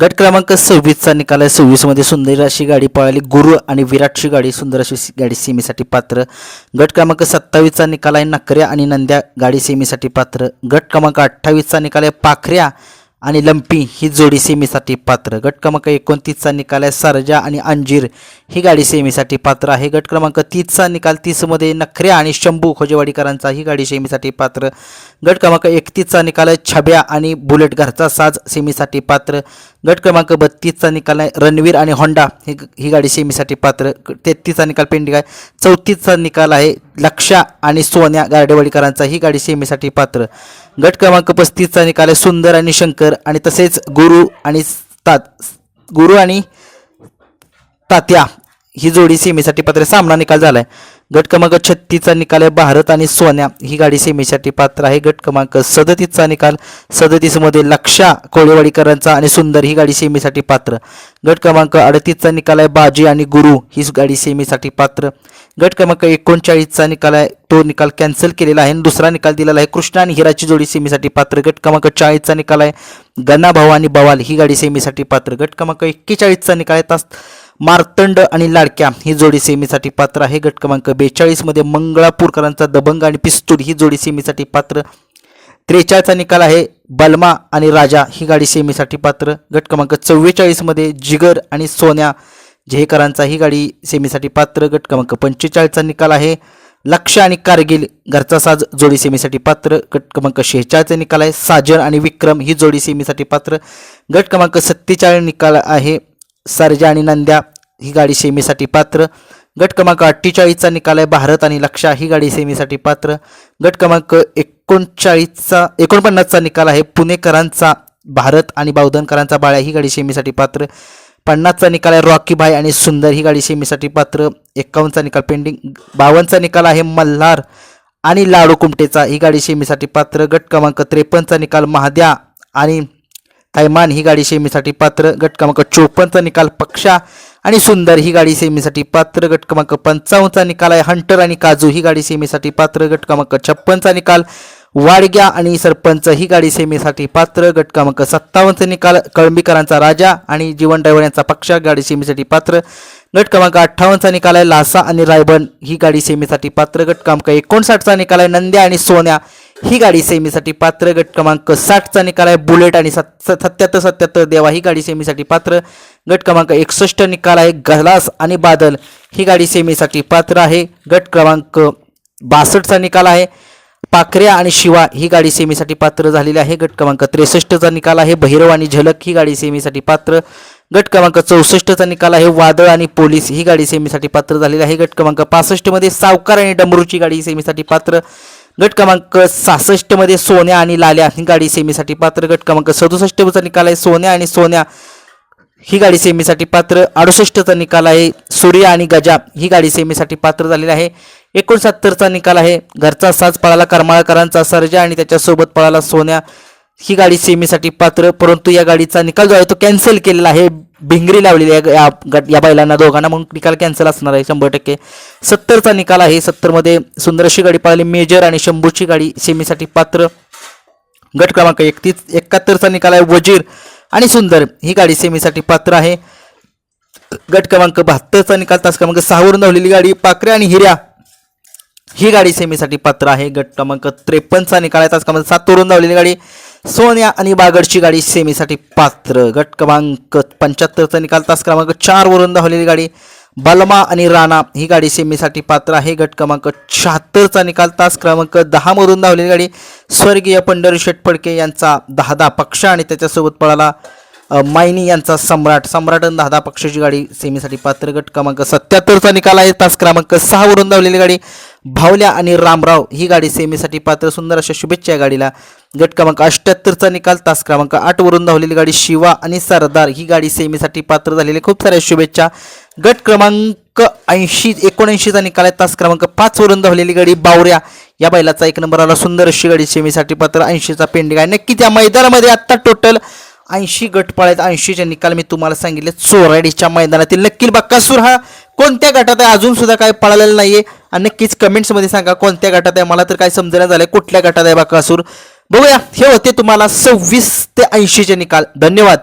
गट क्रमांक सव्वीसचा निकाल आहे. सव्वीसमध्ये सुंदर अशी गाडी पळाली. गुरु आणि विराटची गाडी सुंदर अशी सी- गाडी सेमीसाठी पात्र. गट क्रमांक सत्तावीसचा निकाल आहे. नकऱ्या आणि नंद्या गाडी सेमीसाठी पात्र. गट क्रमांक अठ्ठावीसचा निकाल आहे. पाखऱ्या आणि लंपी ही जोडी सेमीसाठी पात्र. गट क्रमांक एकोणतीसचा निकाल आहे. सरजा आणि अंजीर ही गाडी सेमीसाठी पात्र आहे. गट क्रमांक तीसचा निकाल तीसमध्ये नखऱ्या आणि शंभू खोजेवाडीकरांचा ही गाडी सेमीसाठी पात्र. गट क्रमांक एकतीसचा निकाल आहे. छब्या आणि बुलेट घरचा साज सेमीसाठी पात्र. गट क्रमांक बत्तीसचा निकाल आहे. रणवीर आणि होंडा ही ही गाडी सेमीसाठी पात्र. तेहतीसचा निकाल पेंडिंग आहे. चौतीसचा निकाल आहे. लक्षा आणि सोन्या गाडेवाडीकरांचा ही गाडी सेमीसाठी पात्र. गट क्रमांक पस्तीसचा निकाल आहे. सुंदर आणि शंकर आणि तसेच गुरु आणि तात गुरु आणि तात्या ही जोडी सेमीसाठी पात्र. सामना निकाल झाला आहे गट क्रमांक छत्तीसचा निकाल आहे. भारत आणि सोन्या ही गाडी सेमीसाठी पात्र आहे. गट क्रमांक सदतीसचा निकाल. सदतीसमध्ये लक्षा कोळेवाडीकरांचा आणि सुंदर ही गाडी सेमीसाठी पात्र. गट क्रमांक अडतीसचा निकाल आहे. बाजी आणि गुरु ही गाडी सेमीसाठी पात्र. गट क्रमांक एकोणचाळीसचा निकाल आहे. तो निकाल कॅन्सल केलेला आहे. आणि दुसरा निकाल दिलेला आहे. कृष्णा आणि हिराची जोडी सेमीसाठी पात्र. गट क्रमांक चाळीसचा निकाल आहे. गणाभाऊ भाऊ आणि बवाल ही गाडी सेमीसाठी पात्र. गट क्रमांक एक्केचाळीसचा निकाल आहे. तास मार्तंड आणि लाडक्या ही जोडी सेमीसाठी पात्र आहे. गट क्रमांक बेचाळीसमध्ये मंगळापूरकरांचा दबंग आणि पिस्तूल ही जोडी सेमीसाठी पात्र. त्रेचाळीसचा निकाल आहे. बलमा आणि राजा ही गाडी सेमीसाठी पात्र. गट क्रमांक चव्वेचाळीसमध्ये जिगर आणि सोन्या झेकरांचा ही गाडी सेमीसाठी पात्र. गट क्रमांक पंचेचाळीसचा निकाल आहे. लक्ष आणि कारगिल घरचा साज जोडी सेमीसाठी पात्र. गट क्रमांक शेहेचाळीसचा निकाल आहे. साजन आणि विक्रम ही जोडी सेमीसाठी पात्र. गट क्रमांक सत्तेचाळीस निकाल आहे. सर्जा आणि नंद्या ही गाडी सेमीसाठी पात्र. गट क्रमांक अठ्ठेचाळीसचा निकाल आहे भारत आणि लक्षा ही गाडी सेमीसाठी पात्र. गट क्रमांक एकोणचाळीसचा एकोणपन्नासचा निकाल आहे पुणेकरांचा. भारत आणि बावधनकरांचा बाळ्या ही गाडी सेमीसाठी पात्र. पन्नासचा निकाल आहे रॉकी भाई आणि सुंदर ही गाडी सेमीसाठी पात्र. एकावन्नचा निकाल पेंडिंग बावन्नचा निकाल आहे मल्हार आणि लाडू कुमटेचा ही गाडी सेमीसाठी पात्र. गट क्रमांक त्रेपन्नचा निकाल महाद्या आणि थैमान ही गाडी सेमीसाठी पात्र गट क्रमांक चोपन्नचा निकाल पक्षा आणि सुंदर ही गाडी सेमीसाठी पात्र गट क्रमांक पंचावन्नचा निकाल आहे. हंटर आणि काजू ही गाडी सेमीसाठी पात्र गट क्रमांक छप्पनचा निकाल. वाडग्या आणि सरपंच ही गाडी सेमीसाठी पात्र गट क्रमांक सत्तावन्नचा निकाल. कळंबीकरांचा राजा आणि जीवन ड्रायव्हर यांचा पक्षा गाडी सेमीसाठी पात्र गट क्रमांक अठ्ठावन्नचा निकाल आहे. लासा आणि रायबन ही गाडी सेमीसाठी पात्र गट क्रमांक एकोणसाठचा निकाल आहे. नंद्या आणि सोन्या ही गाडी सेमीसाठी पात्र. गट क्रमांक साठचा निकाल आहे. बुलेट आणि सत् सत्याहत्तर सत्याहत्तर देवा. ही गाडी सेमीसाठी पात्र. गट क्रमांक एकसष्ट निकाल आहे. गलास आणि बादल. ही गाडी सेमीसाठी पात्र आहे. गट क्रमांक बासष्टचा निकाल आहे. पाखऱ्या आणि शिवा ही गाडी सेमीसाठी पात्र झालेली आहे. गट क्रमांक त्रेसष्टचा निकाल आहे. भैरव आणि झलक ही गाडी सेमीसाठी पात्र. गट क्रमांक चौसष्टचा निकाल आहे. वादळ आणि पोलीस ही गाडी सेमीसाठी पात्र झालेली आहे. गट क्रमांक पासष्टमध्ये सावकार आणि डमरूची गाडी सेमीसाठी पात्र. गट क्रमांक सहासष्टमध्ये सोन्या आणि लाल्या ही गाडी सेमीसाठी पात्र. गट क्रमांक सदुसष्टचा निकाल आहे. सोन्या आणि सोन्या ही गाडी सेमीसाठी पात्र. अडुसष्टचा निकाल आहे. सूर्य आणि गजा ही गाडी सेमीसाठी पात्र झालेली आहे. एकोणसत्तरचा निकाल आहे. घरचा साज पळाला करमाळकरांचा सर्जा आणि त्याच्यासोबत पळाला सोन्या. ही गाडी सेमीसाठी पात्र. परंतु या गाडीचा निकाल जो आहे तो कॅन्सल केलेला आहे. भिंगरी लावलेली आहे या गट- या बैलांना दोघांना म्हणून निकाल कॅन्सल असणार आहे शंभर टक्के. सत्तरचा निकाल आहे. सत्तरमध्ये सुंदर अशी गाडी पळाली. मेजर आणि शंभूची गाडी सेमीसाठी पात्र. गट क्रमांक एकतीस एकाहत्तरचा निकाल आहे. वजीर आणि सुंदर ही गाडी सेमीसाठी पात्र आहे. गट क्रमांक बहात्तरचा निकाल तास क्रमांक सहावरून धावलेली गाडी पाकरे आणि हिऱ्या. ही गाडी सेमीसाठी पात्र आहे. गट क्रमांक त्रेपन्नचा निकाल आहे. तास क्रमांक तोरून धावलेली गाडी. सोन्या आणि बागडची गाडी सेमीसाठी पात्र. गट क्रमांक पंच्याहत्तरचा निकाल. तास क्रमांक चारवरून धावलेली गाडी. बलमा आणि राणा ही गाडी सेमीसाठी पात्र आहे. गट क्रमांक शहात्तरचा निकाल. तास क्रमांक दहामधून धावलेली गाडी. स्वर्गीय पंढरी शेटफडके यांचा दहा दहा पक्ष आणि त्याच्यासोबत पळाला मायनी यांचा सम्राट. सम्राट आणि दहा दहा पक्षाची गाडी सेमीसाठी पात्र. गट क्रमांक सत्याहत्तरचा निकाल आहे. तास क्रमांक सहावरून धावलेली गाडी. भावल्या आणि रामराव ही गाडी सेमीसाठी पात्र सुंदर अशा शुभेच्छा या गाडीला. गट क्रमांक अष्ट्याहत्तरचा निकाल तास क्रमांक आठवरून धावलेली गाडी शिवा आणि सरदार ही गाडी सेमीसाठी पात्र झालेली. खूप साऱ्या शुभेच्छा. गट क्रमांक ऐंशी एकोणऐंशीचा निकाल आहे तास क्रमांक पाचवरून धावलेली गाडी बावऱ्या. या बैलाचा एक नंबर आला सुंदर अशी गाडी सेमीसाठी पात्र. ऐंशीचा पेंडिंग आहे. नक्की त्या मैदानामध्ये आत्ता टोटल ऐंशी गटपाळ आहेत. ऐंशीचे निकाल मी तुम्हाला सांगितले. चोराडीच्या मैदानातील नक्की बक्कासूर हा कोणत्या गटात आहे? अजून सुद्धा काय पळालेलं नाहीये. आणि नक्कीच कमेंट्समध्ये सांगा कोणत्या गटात आहे? मला तर काय समजण्यात झालंय. कुठल्या गटात आहे बाकासूर बघूया. हे होते तुम्हाला सव्वीस ते ऐंशीचे निकाल. धन्यवाद.